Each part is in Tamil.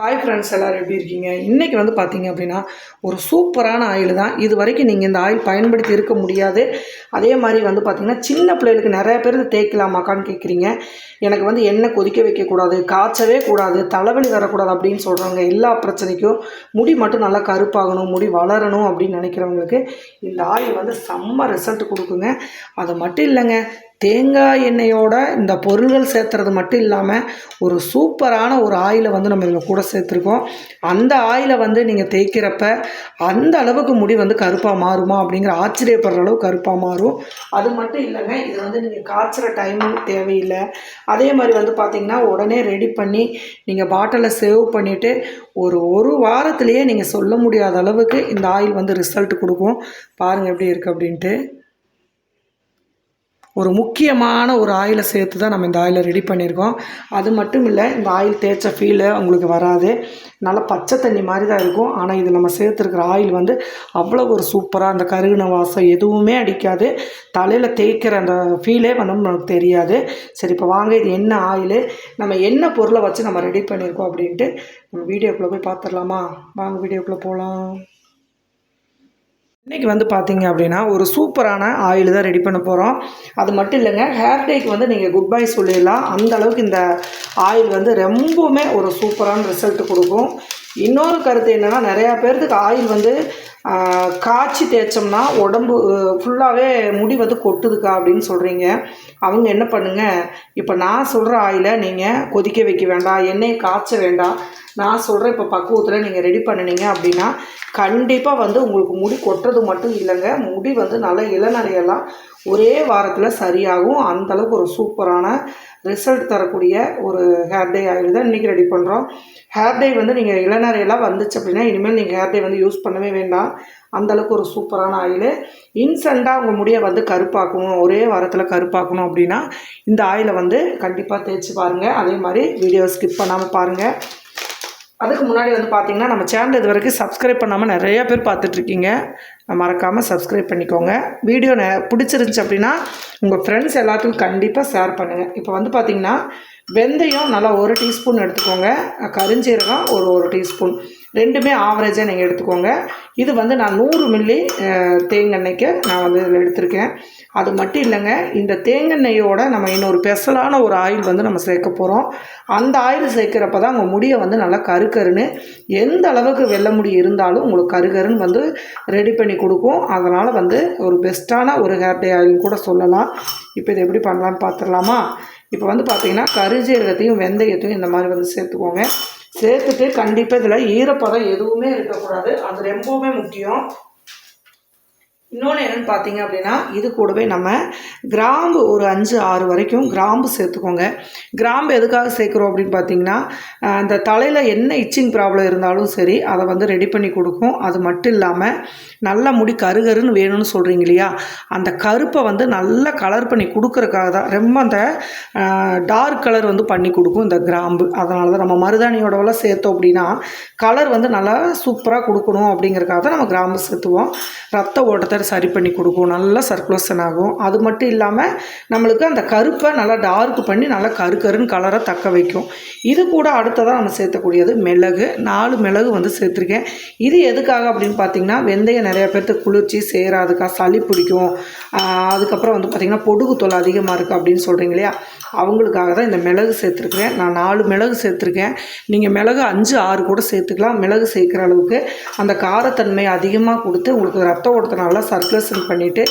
ஹாய் ஃப்ரெண்ட்ஸ் எல்லோரும் எப்படி இருக்கீங்க? இன்றைக்கி வந்து பார்த்தீங்க அப்படின்னா ஒரு சூப்பரான ஆயில் தான். இது வரைக்கும் நீங்கள் இந்த ஆயில் பயன்படுத்தி இருக்க முடியாது. அதே மாதிரி வந்து பார்த்திங்கன்னா சின்ன பிள்ளைகளுக்கு நிறைய பேர் தேய்க்கலாமாக்கான்னு கேட்குறீங்க எனக்கு வந்து எண்ணெய் கொதிக்க வைக்கக்கூடாது காய்ச்சவே கூடாது தலைவலி வரக்கூடாது அப்படின்னு சொல்கிறவங்க எல்லா பிரச்சனைக்கும் முடி மட்டும் நல்லா கருப்பாகணும் முடி வளரணும் அப்படின்னு நினைக்கிறவங்களுக்கு இந்த ஆயில் வந்து செம்ம ரிசல்ட் கொடுக்குங்க. அது மட்டும் இல்லைங்க தேங்காய் எண்ணெயோட இந்த பொருள்கள் சேர்த்துறது மட்டும் இல்லாமல் ஒரு சூப்பரான ஒரு ஆயிலை வந்து நம்ம இதில் கூட சேர்த்துருக்கோம். அந்த ஆயிலை வந்து நீங்கள் தேய்க்கிறப்ப அந்த அளவுக்கு முடி வந்து கருப்பாக மாறுமா அப்படிங்கிற ஆச்சரியப்படுற அளவு கருப்பாக மாறும். அது மட்டும் இல்லைங்க இது வந்து நீங்கள் காய்ச்சுற டைமும் தேவையில்லை. அதே மாதிரி வந்து பார்த்திங்கன்னா உடனே ரெடி பண்ணி நீங்கள் பாட்டிலை சேவ் பண்ணிவிட்டு ஒரு ஒரு வாரத்துலேயே நீங்கள் சொல்ல முடியாத அளவுக்கு இந்த ஆயில் வந்து ரிசல்ட் கொடுக்கும். பாருங்கள் எப்படி இருக்குது அப்படின்ட்டு. ஒரு முக்கியமான ஒரு ஆயிலை சேர்த்து தான் நம்ம இந்த ஆயிலை ரெடி பண்ணியிருக்கோம். அது மட்டும் இல்லை இந்த ஆயில் தேய்ச்ச ஃபீலு உங்களுக்கு வராது. நல்லா பச்சை தண்ணி மாதிரி தான் இருக்கும். ஆனால் இது நம்ம சேர்த்துருக்கிற ஆயில் வந்து அவ்வளோ ஒரு சூப்பராக அந்த கருகின வாசம் எதுவுமே அடிக்காது. தலையில் தேய்க்கிற அந்த ஃபீலே வந்து நமக்கு தெரியாது. சரி இப்போ வாங்க இது என்ன ஆயிலு? நம்ம என்ன பொருளை வச்சு நம்ம ரெடி பண்ணியிருக்கோம் அப்படின்ட்டு நம்ம வீடியோக்குள்ளே போய் பார்த்துடலாமா? வாங்க வீடியோக்குள்ளே போகலாம் இன்றைக்கி வந்து பார்த்தீங்க அப்படின்னா ஒரு சூப்பரான ஆயில் தான் ரெடி பண்ண போகிறோம் அது மட்டும் இல்லைங்க ஹேர் டேக்கு வந்து நீங்கள் குட் பை சொல்லிடலாம். அந்த அளவுக்கு இந்த ஆயில் வந்து ரொம்பவுமே ஒரு சூப்பரான ரிசல்ட் கொடுக்கும். இன்னொரு கருத்து என்னென்னா நிறையா பேர்த்துக்கு ஆயில் வந்து காய்ச்சி தேய்ச்சோம்னா உடம்பு ஃபுல்லாகவே முடி வந்து கொட்டுதுக்கா அப்படின்னு சொல்கிறீங்க அவங்க என்ன பண்ணுங்க இப்போ நான் சொல்கிற ஆயிலை நீங்கள் கொதிக்க வைக்க வேண்டாம் எண்ணெயை காய்ச்ச வேண்டாம். நான் சொல்கிற இப்போ பக்குவத்தில் நீங்கள் ரெடி பண்ணினீங்க அப்படின்னா கண்டிப்பாக வந்து உங்களுக்கு முடி கொட்டுறது மட்டும் இல்லைங்க. முடி வந்து நல்ல இளநறையெல்லாம் ஒரே வாரத்தில் சரியாகும். அந்த அளவுக்கு ஒரு சூப்பரான ரிசல்ட் தரக்கூடிய ஒரு ஹேர் டே ஆயில் தான் இன்றைக்கி ரெடி பண்ணுறோம் ஹேர் டே வந்து நீங்கள் இளநறையெல்லாம் வந்துச்சு அப்படின்னா இனிமேல் நீங்கள் ஹேர் டே வந்து யூஸ் பண்ணவே வேண்டாம். அந்தளவுக்கு ஒரு சூப்பரான ஆயில் இன்ஸ்டண்ட்டாக உங்கள் முடியை வந்து கருப்பாக்கணும். ஒரே வாரத்தில் கருப்பாக்கணும் அப்படின்னா இந்த ஆயிலை வந்து கண்டிப்பாக தேய்ச்சி பாருங்கள் அதே மாதிரி வீடியோ ஸ்கிப் பண்ணாமல் பாருங்கள் அதுக்கு முன்னாடி வந்து பார்த்தீங்கன்னா நம்ம சேனல் இது வரைக்கும் சப்ஸ்கிரைப் பண்ணாமல் நிறையா பேர் பார்த்துட்ருக்கீங்க மறக்காமல் சப்ஸ்கிரைப் பண்ணிக்கோங்க. வீடியோ ந பிடிச்சிருந்துச்சி அப்படின்னா உங்கள் ஃப்ரெண்ட்ஸ் எல்லாத்துக்கும் கண்டிப்பாக ஷேர் பண்ணுங்கள் இப்போ வந்து பார்த்தீங்கன்னா வெந்தயம் நல்லா ஒரு டீஸ்பூன் எடுத்துக்கோங்க. கரிஞ்சீரகம் ஒரு ஒரு டீஸ்பூன் ரெண்டுமே ஆவரேஜாக நீங்கள் எடுத்துக்கோங்க. இது வந்து நான் நூறு மில்லி தேங்கெண்ணெய்க்கு நான் வந்து இதில் எடுத்திருக்கேன். அது மட்டும் இல்லைங்க இந்த தேங்கெண்ணெயோட நம்ம இன்னொரு ஸ்பெஷலான ஒரு ஆயில் வந்து நம்ம சேர்க்க போகிறோம் அந்த ஆயில் சேர்க்குறப்ப தான் உங்கள் முடியை வந்து நல்லா கருக்கருன்னு எந்த அளவுக்கு வெள்ள முடி இருந்தாலும் உங்களுக்கு கருகருன்னு வந்து ரெடி பண்ணி கொடுக்கும். அதனால் வந்து ஒரு பெஸ்ட்டான ஒரு ஹேர் டே ஆயில்னு கூட சொல்லலாம். இப்போ இதை எப்படி பண்ணலான்னு பார்த்துடலாமா? இப்போ வந்து பார்த்தீங்கன்னா கருஜீரகத்தையும் வெந்தயத்தையும் இந்த மாதிரி வந்து சேர்த்துக்கோங்க. சேர்த்துட்டு கண்டிப்பாக இதில் ஈரப்பதம் எதுவுமே இருக்கக்கூடாது. அது ரொம்பவுமே முக்கியம். இன்னொன்று என்னென்னு பார்த்தீங்க அப்படின்னா இது கூடவே நம்ம கிராம்பு ஒரு அஞ்சு ஆறு வரைக்கும் கிராம்பு சேர்த்துக்கோங்க. கிராம்பு எதுக்காக சேர்க்குறோம் அப்படின்னு பார்த்தீங்கன்னா அந்த தலையில் என்ன இச்சிங் ப்ராப்ளம் இருந்தாலும் சரி அதை வந்து ரெடி பண்ணி கொடுக்கும். அது மட்டும் இல்லாமல் நல்ல முடி கருகருன்னு வேணும்னு சொல்கிறீங்க இல்லையா? அந்த கருப்பை வந்து நல்லா கலர் பண்ணி கொடுக்குறக்காக தான் ரொம்ப அந்த டார்க் கலர் வந்து பண்ணி கொடுக்கும் இந்த கிராம்பு. அதனால தான் நம்ம மருதாணியோடவெல்லாம் சேர்த்தோம் அப்படின்னா கலர் வந்து நல்லா சூப்பராக கொடுக்கணும் அப்படிங்கிறக்காக தான் நம்ம கிராம்பு சேர்த்துவோம். ரத்த ஓட்டத்தை சரி பண்ணி கொடுக்கும் நல்லா சர்க்குலேஷன் ஆகும். அது மட்டும் இல்லாமல் நம்மளுக்கு அந்த கருப்பை நல்லா டார்க் பண்ணி நல்லா கரு கருன்னு கலரை தக்க வைக்கும். இது கூட அடுத்ததாக நம்ம சேர்த்தக்கூடியது மிளகு. நாலு மிளகு வந்து சேர்த்துருக்கேன். இது எதுக்காக அப்படின்னு பார்த்தீங்கன்னா வெந்தயம் நிறையா பேர்த்துக்கு குளிர்ச்சி சேராதுக்காக சளி பிடிக்கும். அதுக்கப்புறம் வந்து பார்த்திங்கன்னா பொடுகு தொல் அதிகமாக இருக்குது அப்படின்னு சொல்கிறீங்க இல்லையா? அவங்களுக்காக தான் இந்த மிளகு சேர்த்துருக்குறேன். நான் நாலு மிளகு சேர்த்துருக்கேன். நீங்கள் மிளகு அஞ்சு ஆறு கூட சேர்த்துக்கலாம். மிளகு சேர்க்குற அளவுக்கு அந்த காரத்தன்மை அதிகமாக கொடுத்து உங்களுக்கு ரத்த ஓட்டத்தை நல்லா சர்க்குலேஷன் பண்ணிவிட்டு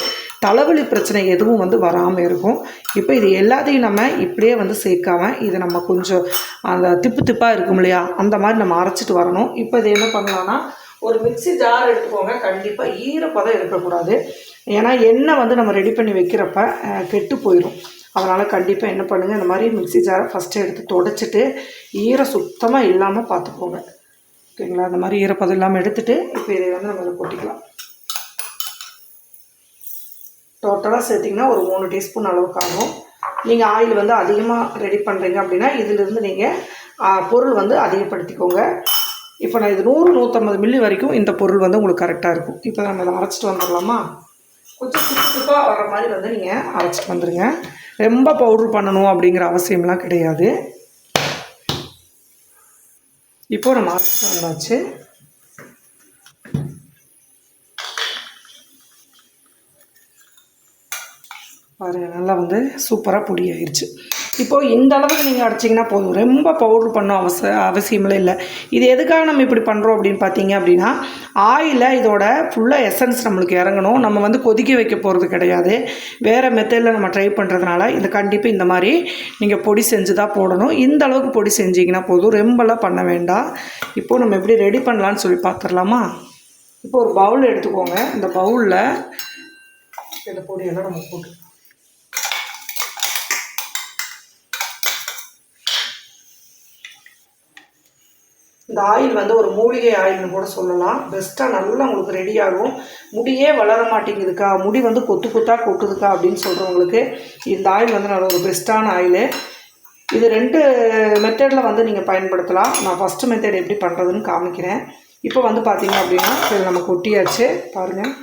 தலைவலி பிரச்சனை எதுவும் வந்து வராமல் இருக்கும். இப்போ இது எல்லாத்தையும் நம்ம இப்படியே வந்து சேர்க்காம இதை நம்ம கொஞ்சம் அந்த திப்பு திப்பாக இருக்கும் இல்லையா? அந்த மாதிரி நம்ம அரைச்சிட்டு வரணும். இப்போ இது என்ன பண்ணலாம்னா ஒரு மிக்ஸி ஜார் எடுத்துக்கோங்க. கண்டிப்பாக ஈரப்பதம் இருக்கக்கூடாது ஏன்னா எண்ணெய் வந்து நம்ம ரெடி பண்ணி வைக்கிறப்ப கெட்டு போயிடும் அதனால் கண்டிப்பாக என்ன பண்ணுங்கள் இந்த மாதிரி மிக்ஸி ஜாரை ஃபஸ்ட்டு எடுத்து தொடச்சிட்டு ஈரம் சுத்தமாக இல்லாமல் பார்த்துக்கோங்க. ஓகேங்களா? அந்த மாதிரி ஈரப்பதம் இல்லாமல் எடுத்துகிட்டு இப்போ இதை வந்து நம்ம அதை கொட்டிக்கலாம். டோட்டலாக சேர்த்திங்கன்னா ஒரு மூணு டீஸ்பூன் அளவுக்கு ஆகும் நீங்கள் ஆயில் வந்து அதிகமாக ரெடி பண்ணுறீங்க அப்படின்னா இதிலிருந்து நீங்கள் பொருள் வந்து அதிகப்படுத்திக்கோங்க. இப்போ நான் இது நூறு நூற்றம்பது மில்லி வரைக்கும் இந்த பொருள் வந்து உங்களுக்கு கரெக்டாக இருக்கும். இப்போ நம்ம இதை அரைச்சிட்டு வந்துடலாமா? கொஞ்சம் சுத்தமாக வர மாதிரி வந்து நீங்கள் அரைச்சிட்டு வந்துடுங்க ரொம்ப பவுட்ரு பண்ணணும் அப்படிங்கிற அவசியம்லாம் கிடையாது. இப்போது நம்ம அரைச்சிட்டு வந்தாச்சு. பாருங்க நல்லா வந்து சூப்பராக பொடி ஆயிடுச்சு இப்போது இந்த அளவுக்கு நீங்கள் அடிச்சிங்கன்னா போதும். ரொம்ப பவுட்ரு பண்ண அவச அவசியமே இல்லை. இது எதுக்காக நம்ம இப்படி பண்ணுறோம் அப்படின்னு பார்த்தீங்க அப்படின்னா ஆயிலில் இதோட ஃபுல்லாக எசன்ஸ் நம்மளுக்கு இறங்கணும். நம்ம வந்து கொதிக்க வைக்க போகிறது கிடையாது. வேறு மெத்தடில் நம்ம ட்ரை பண்ணுறதுனால இது கண்டிப்பாக இந்த மாதிரி நீங்கள் பொடி செஞ்சு தான் போடணும். இந்த அளவுக்கு பொடி செஞ்சிங்கன்னா போதும். ரொம்பலாம் பண்ண வேண்டாம். இப்போது நம்ம எப்படி ரெடி பண்ணலான்னு சொல்லி பார்த்துடலாமா இப்போ ஒரு பவுல் எடுத்துக்கோங்க. இந்த பவுலில் இந்த பொடியெல்லாம் நம்ம போட்டு இந்த ஆயில் வந்து ஒரு மூலிகை ஆயில்னு கூட சொல்லலாம். பெஸ்ட்டாக நல்லா உங்களுக்கு ரெடி ஆகும். முடியே வளர மாட்டேங்குதுக்கா. முடி வந்து கொத்து கொத்தாக கொட்டுதுக்கா அப்படின்னு சொல்கிறவங்களுக்கு இந்த ஆயில் வந்து நல்ல ஒரு பெஸ்ட்டான ஆயில். இது ரெண்டு மெத்தடில் வந்து நீங்கள் பயன்படுத்தலாம். நான் ஃபஸ்ட்டு மெத்தட் எப்படி பண்ணுறதுன்னு காமிக்கிறேன். இப்போ வந்து பார்த்தீங்க அப்படின்னா இதில் நம்ம கொட்டியாச்சு. பாருங்கள்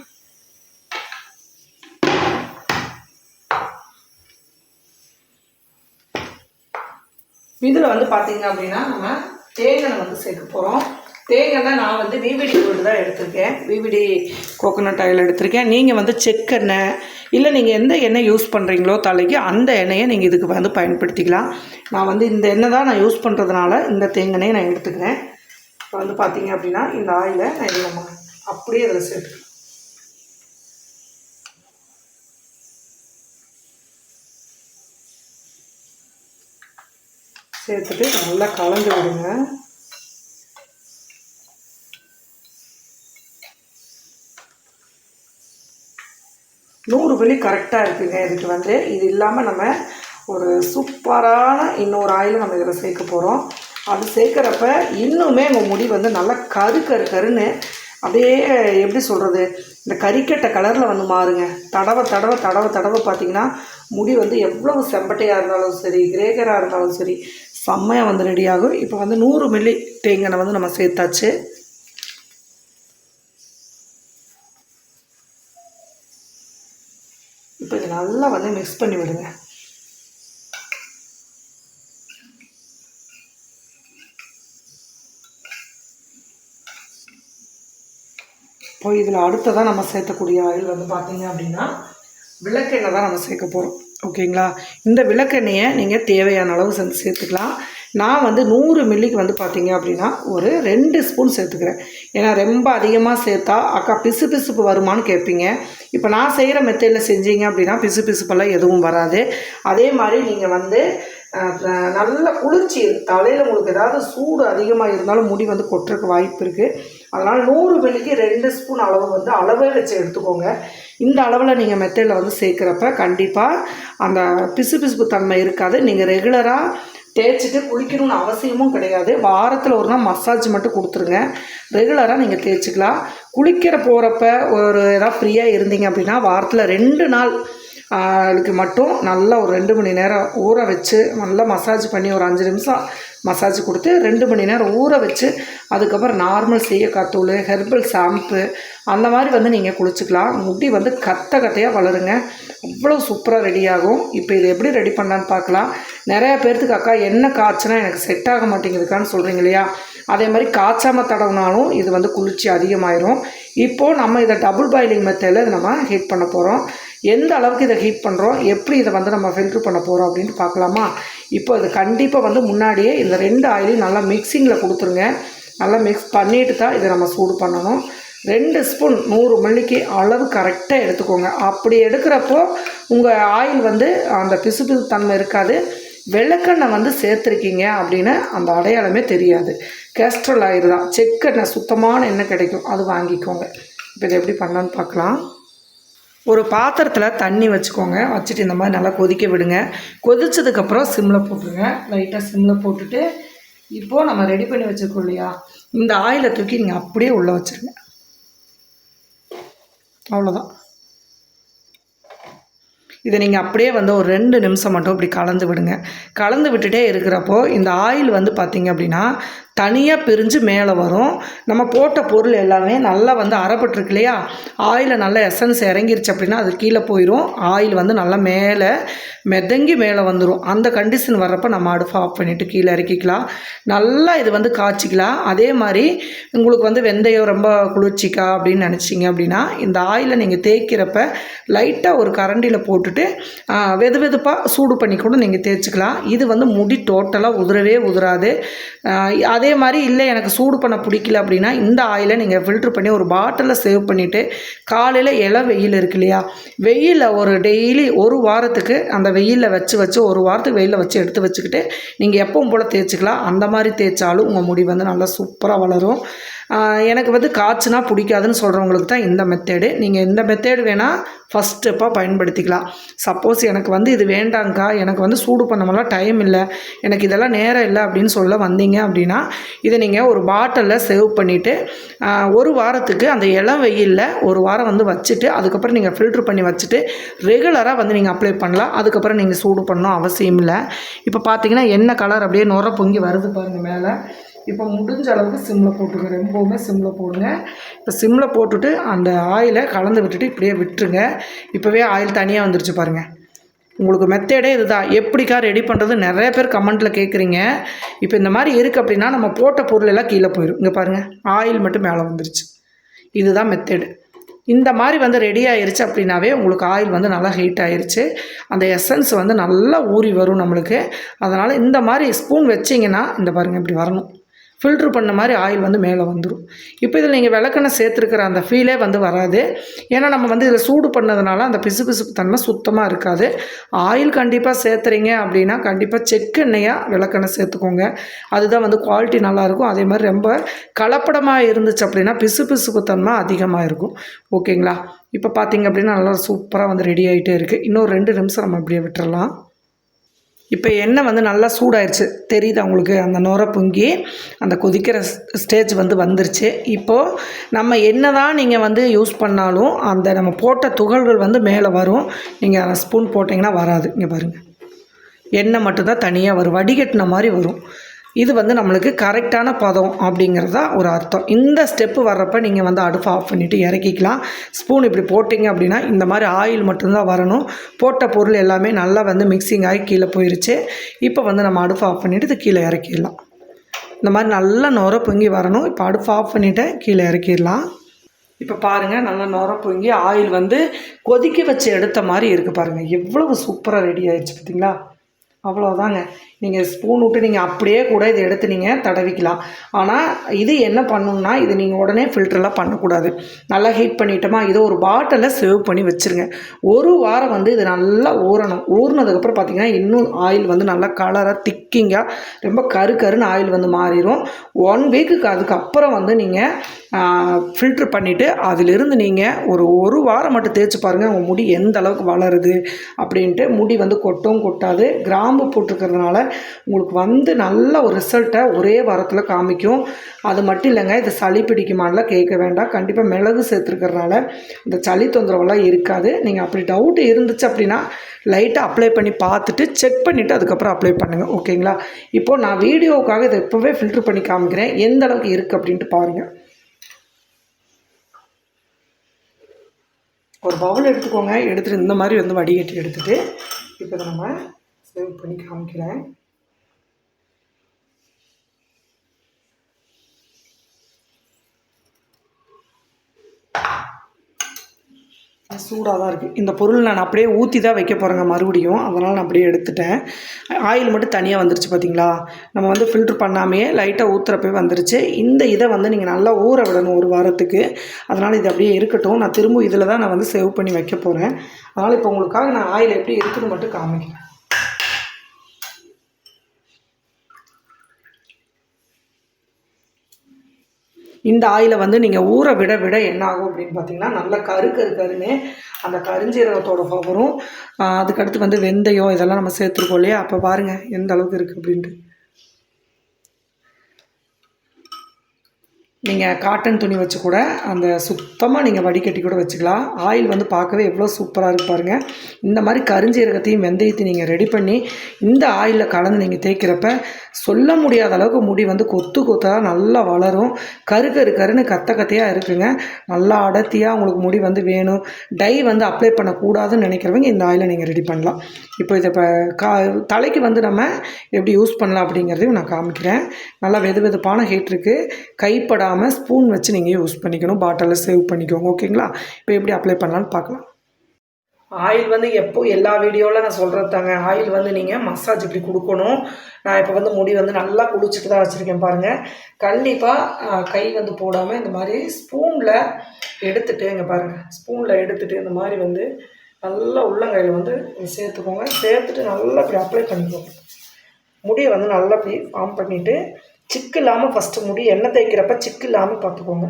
இதில் வந்து பார்த்தீங்க அப்படின்னா நம்ம தேங்காய் வந்து சேர்க்க போகிறோம் தேங்காய் நான் வந்து விவிடி கோல்டு தான் எடுத்திருக்கேன். விவிடி கோகோனட் ஆயில் எடுத்திருக்கேன். நீங்கள் வந்து செக்கெண்ணெய் இல்லை நீங்கள் எந்த எண்ணெய் யூஸ் பண்ணுறீங்களோ தலைக்கு அந்த எண்ணெயை நீங்கள் இதுக்கு வந்து பயன்படுத்திக்கலாம். நான் வந்து இந்த எண்ணெய் தான் நான் யூஸ் பண்ணுறதுனால இந்த தேங்காய் நான் எடுத்துக்கிறேன். இப்போ வந்து பார்த்தீங்க அப்படின்னா இந்த ஆயிலை நான் இதில் அப்படியே அதில் சேர்த்துக்கிறேன் சேர்த்துட்டு நல்லா கலந்து விடுங்க. நூறு வெளி கரெக்டாக இருக்குங்க. இதுக்கு வந்து இது இல்லாமல் நம்ம ஒரு சூப்பரான இன்னொரு ஆயில் நம்ம இதில் சேர்க்க போகிறோம் அது சேர்க்குறப்ப இன்னுமே உங்கள் முடி வந்து நல்லா கரு கரு கருன்னு அப்படியே எப்படி சொல்கிறது இந்த கறிக்கட்டை கலரில் வந்து மாறுங்க. தடவை தடவை தடவை தடவை பார்த்தீங்கன்னா முடி வந்து எவ்வளவு செம்பட்டையாக இருந்தாலும் சரி கிரேகராக இருந்தாலும் சரி செம்மையாக வந்து ரெடியாகும் இப்போ வந்து நூறு மில்லி தேங்காய் வந்து நம்ம சேர்த்தாச்சு. இப்போ இது நல்லா வந்து மிக்ஸ் பண்ணி விடுங்க. இப்போ இதில் அடுத்ததாக நம்ம சேர்த்தக்கூடிய ஆயில் வந்து பார்த்தீங்க அப்படின்னா விளக்கெண்ணெய் தான் நம்ம சேர்க்க போகிறோம் ஓகேங்களா? இந்த விளக்கெண்ணெயை நீங்கள் தேவையான அளவு செஞ்சு சேர்த்துக்கலாம். நான் வந்து நூறு மில்லிக்கு வந்து பார்த்தீங்க அப்படின்னா ஒரு ரெண்டு ஸ்பூன் சேர்த்துக்கிறேன். ஏன்னா ரொம்ப அதிகமாக சேர்த்தா அக்கா பிசு பிசுப்பு வருமான்னு கேட்பீங்க. இப்போ நான் செய்கிற மெத்தடில் செஞ்சீங்க அப்படின்னா பிசு பிசுப்பெல்லாம் எதுவும் வராது. அதே மாதிரி நீங்கள் வந்து நல்ல குளிர்ச்சி தலையில் உங்களுக்கு ஏதாவது சூடு அதிகமாக இருந்தாலும் முடி வந்து கொட்டுறக்கு வாய்ப்பு இருக்குது அதனால் நூறு மில்லிக்கு ரெண்டு ஸ்பூன் அளவு வந்து அளவே வச்சு எடுத்துக்கோங்க. இந்த அளவில் நீங்கள் மெத்தடில் வந்து சேர்க்குறப்ப கண்டிப்பாக அந்த பிசு பிசுப்பு தன்மை இருக்காது. நீங்கள் ரெகுலராக தேய்ச்சிட்டு குளிக்கணும்னு அவசியமும் கிடையாது. வாரத்தில் ஒரு நாள் மசாஜ் மட்டும் கொடுத்துருங்க. ரெகுலராக நீங்கள் தேய்ச்சிக்கலாம். குளிக்கிற போகிறப்ப ஒரு ஏதாவது ஃப்ரீயாக இருந்தீங்க அப்படின்னா வாரத்தில் ரெண்டு நாள் அதுக்கு மட்டும் நல்லா ஒரு ரெண்டு மணி நேரம் ஊற வச்சு நல்லா மசாஜ் பண்ணி ஒரு அஞ்சு நிமிஷம் மசாஜ் கொடுத்து ரெண்டு மணி நேரம் ஊற வச்சு அதுக்கப்புறம் நார்மல் சீயக்காத்தூள் ஹெர்பல் ஷாம்பு அந்த மாதிரி வந்து நீங்கள் குளிச்சுக்கலாம். முடி வந்து கத்த கத்தையாக வளருங்க. அவ்வளோ சூப்பராக ரெடி ஆகும். இப்போ இது எப்படி ரெடி பண்ணலான்னு பார்க்கலாம். நிறையா பேர்த்துக்கு அக்கா என்ன காய்ச்சினா எனக்கு செட் ஆக மாட்டேங்குதுக்கான்னு சொல்கிறீங்க இல்லையா? அதே மாதிரி காய்ச்சாமல் தடவினாலும் இது வந்து குளிர்ச்சி அதிகமாயிரும். இப்போது நம்ம இதை டபுள் பாயிலிங் மெத்தடில் நம்ம ஹீட் பண்ண போகிறோம் எந்த அளவுக்கு இதை ஹீட் பண்ணுறோம் எப்படி இதை வந்து நம்ம ஃபில்ட்ரு பண்ண போகிறோம் அப்படின்னு பார்க்கலாமா? இப்போ இது கண்டிப்பாக வந்து முன்னாடியே இந்த ரெண்டு ஆயிலையும் நல்லா மிக்சிங்கில் கொடுத்துருங்க. நல்லா மிக்ஸ் பண்ணிட்டு தான் இதை நம்ம சூடு பண்ணணும். ரெண்டு ஸ்பூன் நூறு மில்லிக்கு அளவு கரெக்டாக எடுத்துக்கோங்க. அப்படி எடுக்கிறப்போ உங்கள் ஆயில் வந்து அந்த பிசுபிசு தன்மை இருக்காது. வெள்ளக்கெண்ணெய் வந்து சேர்த்துருக்கீங்க அப்படின்னு அந்த அடையாளமே தெரியாது. கேஸ்ட்ரல் ஆயில் தான். செக்கெண்ணெய் சுத்தமான எண்ணெய் கிடைக்கும். அது வாங்கிக்கோங்க. இப்போ இதை எப்படி பண்ணலான்னு பார்க்கலாம். ஒரு பாத்திரத்தில் தண்ணி வச்சுக்கோங்க. வச்சுட்டு இந்த மாதிரி நல்லா கொதிக்க விடுங்க. கொதித்ததுக்கப்புறம் சிம்மில் போட்டுருங்க. லைட்டாக சிம்மில் போட்டுட்டு இப்போது நம்ம ரெடி பண்ணி வச்சுருக்கோம் இல்லையா? இந்த ஆயிலை தூக்கி நீங்கள் அப்படியே உள்ளே வச்சுருங்க. அவ்வளோதான் இதை நீங்கள் அப்படியே வந்து ஒரு ரெண்டு நிமிஷம் மட்டும் இப்படி கலந்து விடுங்க. கலந்து விட்டுட்டே இருக்கிறப்போ இந்த ஆயில் வந்து பார்த்திங்க அப்படின்னா தனியாக பிரிஞ்சு மேலே வரும். நம்ம போட்ட பொருள் எல்லாமே நல்லா வந்து அறப்பட்டிருக்கு இல்லையா? ஆயில் நல்லா எசன்ஸ் இறங்கிருச்சு அப்படின்னா அது கீழே போயிடும் ஆயில் வந்து நல்லா மேலே மிதங்கி மேலே வந்துடும் அந்த கண்டிஷன் வர்றப்போ நம்ம அடுப்பு ஆஃப் பண்ணிவிட்டு கீழே இறக்கிக்கலாம். நல்லா இது வந்து காய்ச்சிக்கலாம். அதே மாதிரி உங்களுக்கு வந்து வெந்தயம் ரொம்ப குளிர்ச்சிக்கா அப்படின்னு நினச்சிங்க அப்படின்னா இந்த ஆயிலை நீங்கள் தேய்க்கிறப்ப லைட்டாக ஒரு கரண்டியில் போட்டுட்டு வெது வெதுப்பாக சூடு பண்ணி கூட நீங்கள் தேய்ச்சிக்கலாம். இது வந்து முடி டோட்டலாக உதிரவே உதிராது. அதே அதே மாதிரி இல்லை எனக்கு சூடு பண்ண பிடிக்கல அப்படின்னா இந்த ஆயிலை நீங்கள் ஃபில்ட்ரு பண்ணி ஒரு பாட்டிலில் சேவ் பண்ணிவிட்டு காலையில் இலை வெயில் இருக்கு இல்லையா? வெயிலில் ஒரு டெய்லி ஒரு வாரத்துக்கு அந்த வெயிலில் வச்சு வச்சு ஒரு வாரத்துக்கு வெயிலில் வச்சு எடுத்து வச்சுக்கிட்டு நீங்கள் எப்பவும் போல் தேய்ச்சிக்கலாம். அந்த மாதிரி தேய்ச்சாலும் உங்கள் முடி வந்து நல்லா சூப்பராக வளரும். எனக்கு வந்து காய்ச்சினா பிடிக்காதுன்னு சொல்கிறவங்களுக்கு தான் இந்த மெத்தேடு நீங்கள் இந்த மெத்தேடு வேணால் ஃபஸ்ட் ஸ்டெப்பாக பயன்படுத்திக்கலாம். சப்போஸ் எனக்கு வந்து இது வேண்டாங்க்கா எனக்கு வந்து சூடு பண்ணமெல்லாம் டைம் இல்லை எனக்கு இதெல்லாம் நேரம் இல்லை அப்படின்னு சொல்ல வந்தீங்க அப்படின்னா இதை நீங்கள் ஒரு பாட்டிலில் சேவ் பண்ணிவிட்டு ஒரு வாரத்துக்கு அந்த இளம் வெயிலில் ஒரு வாரம் வந்து வச்சுட்டு அதுக்கப்புறம் நீங்கள் ஃபில்ட்ரு பண்ணி வச்சுட்டு ரெகுலராக வந்து நீங்கள் அப்ளை பண்ணலாம். அதுக்கப்புறம் நீங்கள் சூடு பண்ணணும் அவசியம் இல்லை. இப்போ பார்த்தீங்கன்னா என்ன கலர் அப்படியே நுர பொங்கி வருது பாருங்கள் மேலே. இப்போ முடிஞ்ச அளவுக்கு சிம்மில் போட்டுருங்க ரொம்பவுமே சிம்மில் போடுங்க. இப்போ சிம்மில் போட்டுட்டு அந்த ஆயிலை கலந்து விட்டுட்டு இப்படியே விட்டுருங்க. இப்போவே ஆயில் தனியாக வந்துருச்சு பாருங்கள் உங்களுக்கு மெத்தேடே இதுதான். எப்படிக்கா ரெடி பண்ணுறது நிறைய பேர் கமெண்ட்டில் கேட்குறீங்க இப்போ இந்த மாதிரி இருக்குது அப்படின்னா நம்ம போட்ட பொருள் எல்லாம் கீழே போயிடும் இங்கே பாருங்கள் ஆயில் மட்டும் மேலே வந்துருச்சு. இதுதான் மெத்தேடு இந்த மாதிரி வந்து ரெடி ஆயிருச்சு அப்படின்னாவே உங்களுக்கு ஆயில் வந்து நல்லா ஹீட் ஆயிருச்சு. அந்த எசன்ஸ் வந்து நல்லா ஊறி வரும் நம்மளுக்கு. அதனால் இந்த மாதிரி ஸ்பூன் வச்சிங்கன்னா இந்த பாருங்கள் இப்படி வரணும். ஃபில்ட்ரு பண்ண மாதிரி ஆயில் வந்து மேலே வந்துடும் இப்போ இதில் நீங்கள் விளக்கெண்ணெய் சேர்த்துருக்கிற அந்த ஃபீலே வந்து வராது. ஏன்னா நம்ம வந்து இதில் சூடு பண்ணதுனால அந்த பிசுபிசுப்பு தன்மை சுத்தமாக இருக்காது. ஆயில் கண்டிப்பாக சேர்த்துறீங்க அப்படின்னா கண்டிப்பாக செக்கெண்ணெயாக விளக்கெண்ணெய் சேர்த்துக்கோங்க. அதுதான் வந்து குவாலிட்டி நல்லாயிருக்கும் அதே மாதிரி ரொம்ப கலப்படமாக இருந்துச்சு அப்படின்னா பிசுபிசுப்பு தன்மை அதிகமாக இருக்கும். ஓகேங்களா? இப்போ பார்த்தீங்க அப்படின்னா நல்லா சூப்பராக வந்து ரெடி ஆகிட்டே இருக்குது இன்னும் ரெண்டு நிமிஷம் நம்ம அப்படியே விட்டுறலாம். இப்போ எண்ணெய் வந்து நல்லா சூடாயிருச்சு. தெரியுது அவங்களுக்கு அந்த நுர பொங்கி அந்த கொதிக்கிற ஸ்டேஜ் வந்து வந்துருச்சு. இப்போது நம்ம என்ன தான் நீங்கள் வந்து யூஸ் பண்ணாலும் அந்த நம்ம போட்ட துகள்கள் வந்து மேலே வரும். நீங்கள் ஸ்பூன் போட்டிங்கன்னா வராது. இங்கே பாருங்கள் எண்ணெய் மட்டும்தான் தனியாக வரும். வடிகட்டின மாதிரி வரும். இது வந்து நம்மளுக்கு கரெக்டான பதம் அப்படிங்கிறதா ஒரு அர்த்தம். இந்த ஸ்டெப்பு வர்றப்ப நீங்கள் வந்து அடுப்பு ஆஃப் பண்ணிவிட்டு இறக்கிக்கலாம். ஸ்பூன் இப்படி போட்டிங்க அப்படின்னா இந்த மாதிரி ஆயில் மட்டும்தான் வரணும். போட்ட பொருள் எல்லாமே நல்லா வந்து மிக்சிங் ஆகி கீழே போயிருச்சு. இப்போ வந்து நம்ம அடுப்பு ஆஃப் பண்ணிவிட்டு இது கீழே இறக்கிடலாம். இந்த மாதிரி நல்லா நுர பொங்கி வரணும். இப்போ அடுப்பு ஆஃப் பண்ணிவிட்டு கீழே இறக்கிடலாம். இப்போ பாருங்கள் நல்லா நுர பொங்கி ஆயில் வந்து கொதிக்க வச்சு எடுத்த மாதிரி இருக்குது பாருங்கள் எவ்வளவு சூப்பராக ரெடி ஆயிடுச்சு பார்த்தீங்களா? அவ்வளோதாங்க நீங்கள் ஸ்பூன் விட்டு நீங்கள் அப்படியே கூட இதை எடுத்து நீங்கள் தடவிக்கலாம். ஆனால் இது என்ன பண்ணணும்னா இது நீங்கள் உடனே ஃபில்டர்லாம் பண்ணக்கூடாது. நல்லா ஹீட் பண்ணிட்டோமா இதை ஒரு பாட்டிலில் சேவ் பண்ணி வச்சுருங்க. ஒரு வாரம் வந்து இது நல்லா ஊறணும். ஊறினதுக்கப்புறம் பார்த்தீங்கன்னா இன்னும் ஆயில் வந்து நல்லா கலராக திக்கிங்காக ரொம்ப கரு கருன்னு ஆயில் வந்து மாறிடும் ஒன் வீக்குக்கு அதுக்கப்புறம் வந்து நீங்கள் ஃபில்ட்ரு பண்ணிவிட்டு அதிலிருந்து நீங்கள் ஒரு ஒரு வாரம் மட்டும் தேய்ச்சி பாருங்கள் உங்கள் முடி எந்த அளவுக்கு வளருது அப்படின்ட்டு. முடி வந்து கொட்டும் கொட்டாது. கிராம்பு போட்டிருக்கிறதுனால உங்களுக்கு வந்து நல்ல ஒரு ரிசல்ட்டை ஒரே வாரத்தில் காமிக்கும். அது மட்டும் இல்லைங்க இது சளி பிடிக்குமான்லாம் கேட்க வேண்டாம். கண்டிப்பாக மிளகு சேர்த்துருக்கறனால இந்த சளி தொந்தரவெல்லாம் இருக்காது. நீங்கள் அப்படி டவுட் இருந்துச்சு அப்படின்னா லைட்டாக அப்ளை பண்ணி பார்த்துட்டு செக் பண்ணிவிட்டு அதுக்கப்புறம் அப்ளை பண்ணுங்கள் ஓகேங்களா இப்போது நான் வீடியோவுக்காக இதை இப்போவே ஃபில்ட்ரு பண்ணி காமிக்கிறேன். எந்த அளவுக்கு இருக்குது அப்படின்ட்டு பாருங்கள் ஒரு பவுல் எடுத்துக்கோங்க. எடுத்துகிட்டு இந்த மாதிரி வந்து வடிகட்டி எடுத்துகிட்டு இப்போ நம்ம சேவ் பண்ணி காமிக்கிறேன். சூடாக தான் இருக்குது இந்த பொருள் நான் அப்படியே ஊற்றி தான் வைக்க போகிறேங்க மறுபடியும். அதனால் நான் அப்படியே எடுத்துட்டேன். ஆயில் மட்டும் தனியாக வந்துருச்சு பார்த்தீங்களா நம்ம வந்து ஃபில்ட்ரு பண்ணாமையே லைட்டாக ஊற்றுறப்பே வந்துருச்சு. இந்த இதை வந்து நீங்கள் நல்லா ஊற விடணும் ஒரு வாரத்துக்கு. அதனால் இது அப்படியே இருக்கட்டும். நான் திரும்ப இதில் தான் நான் வந்து சேவ் பண்ணி வைக்க போகிறேன் அதனால் இப்போ உங்களுக்காக நான் ஆயில் எப்படி இருக்குன்னு மட்டும் காமிக்கிறேன். இந்த ஆயிலை வந்து நீங்கள் ஊற விட விட என்ன ஆகும் அப்படின்னு பார்த்தீங்கன்னா நல்லா கரு கரு கருன்னு அந்த கருஞ்சீரகத்தோட பவரும் அதுக்கடுத்து வந்து வெந்தயம் இதெல்லாம் நம்ம சேர்த்துருக்கோம் இல்லையா? அப்போ பாருங்கள் எந்த அளவுக்கு இருக்குது அப்படின்ட்டு. நீங்கள் காட்டன் துணி வச்சு கூட அந்த சுத்தமாக நீங்கள் வடிகட்டி கூட வச்சுக்கலாம். ஆயில் வந்து பார்க்கவே எவ்வளோ சூப்பராக இருக்கு பாருங்கள் இந்த மாதிரி கருஞ்சீரகத்தையும் வெந்தயத்தையும் நீங்கள் ரெடி பண்ணி இந்த ஆயிலில் கலந்து நீங்கள் தேய்க்கிறப்ப சொல்ல முடியாத அளவுக்கு முடி வந்து கொத்து கொத்தாக நல்லா வளரும். கரு கரு கருன்னு கத்த கத்தையாக இருக்குங்க. நல்லா அடர்த்தியாக உங்களுக்கு முடி வந்து வேணும். டை வந்து அப்ளை பண்ணக்கூடாதுன்னு நினைக்கிறவங்க இந்த ஆயிலை நீங்கள் ரெடி பண்ணலாம். இப்போ இதை இப்போ கா தலைக்கு வந்து நம்ம எப்படி யூஸ் பண்ணலாம் அப்படிங்கிறதையும் நான் காமிக்கிறேன். நல்லா வெது வெதுப்பான ஹீட் இருக்குது கைப்படாமல் ஸ்பூன் வச்சு நீங்கள் யூஸ் பண்ணிக்கணும். பாட்டிலில் சேவ் பண்ணிக்கோங்க. ஓகேங்களா இப்போ எப்படி அப்ளை பண்ணலான்னு பார்க்கலாம். ஆயில் வந்து எப்போ எல்லா வீடியோவில் நான் சொல்கிறது தாங்க. ஆயில் வந்து நீங்கள் மசாஜ் இப்படி கொடுக்கணும். நான் இப்போ வந்து முடி வந்து நல்லா குளிச்சுட்டு தான் வச்சுருக்கேன் பாருங்கள் கண்டிப்பாக கை வந்து போடாமல் இந்த மாதிரி ஸ்பூனில் எடுத்துகிட்டு இங்கே பாருங்கள் ஸ்பூனில் எடுத்துகிட்டு இந்த மாதிரி வந்து நல்லா உள்ளங்கையில் வந்து சேர்த்துக்கோங்க. சேர்த்துட்டு நல்லா இப்படி அப்ளை பண்ணிக்கோங்க. முடியை வந்து நல்லா இப்படி ஃபார்ம் பண்ணிவிட்டு சிக்கு இல்லாமல் ஃபஸ்ட்டு முடி எண்ணெய் தேய்க்கிறப்ப சிக்கு இல்லாமல் பார்த்துக்கோங்க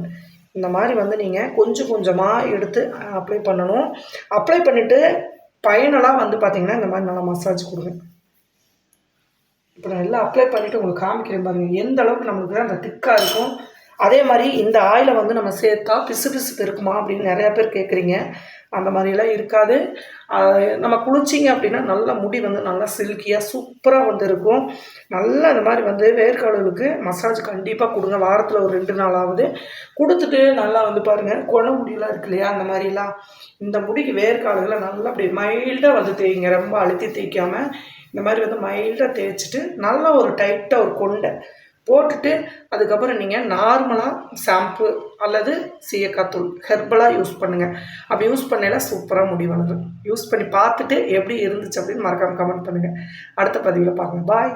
இந்த மாதிரி வந்து நீங்கள் கொஞ்சம் கொஞ்சமாக எடுத்து அப்ளை பண்ணணும். அப்ளை பண்ணிவிட்டு பயனெல்லாம் வந்து பார்த்திங்கன்னா இந்த மாதிரி நல்லா மசாஜ் கொடுங்க. இப்போ நான் எல்லாம் அப்ளை பண்ணிவிட்டு உங்களுக்கு காமிக்கிறேன் பாருங்கள் எந்த அளவுக்கு நம்மளுக்கு அந்த திக்காக இருக்கும் அதே மாதிரி இந்த ஆயிலை வந்து நம்ம சேர்த்தா பிசு பிசுப்பு இருக்குமா அப்படின்னு நிறையா பேர் கேட்குறீங்க அந்த மாதிரிலாம் இருக்காது. நம்ம குளிச்சிங்க அப்படின்னா நல்ல முடி வந்து நல்லா சில்கியாக சூப்பராக வந்து இருக்கும். நல்லா இந்த மாதிரி வந்து வேர்க்காலுக்கு மசாஜ் கண்டிப்பாக கொடுங்க. வாரத்தில் ஒரு ரெண்டு நாளாவது. கொடுத்துட்டு நல்லா வந்து பாருங்கள் கொலை முடியெலாம் இருக்கு இல்லையா? அந்த மாதிரிலாம் இந்த முடிக்கு வேர்க்காலுகளை நல்லா அப்படி மைல்டாக வந்து தேய்ங்க. ரொம்ப அழுத்தி தேய்க்காமல் இந்த மாதிரி வந்து மைல்டாக தேய்ச்சிட்டு நல்லா ஒரு டைட்டாக ஒரு கொண்டை போட்டுட்டு அதுக்கப்புறம் நீங்கள் நார்மலாக ஷாம்பு அல்லது சீயக்காத்தூள் ஹெர்பலாக யூஸ் பண்ணுங்கள் அப்படி யூஸ் பண்ணல சூப்பராக முடி வளரும். யூஸ் பண்ணி பார்த்துட்டு எப்படி இருந்துச்சு அப்படின்னு மறக்காமல் கமெண்ட் பண்ணுங்கள் அடுத்த பதிவில் பார்க்கலாம். பாய்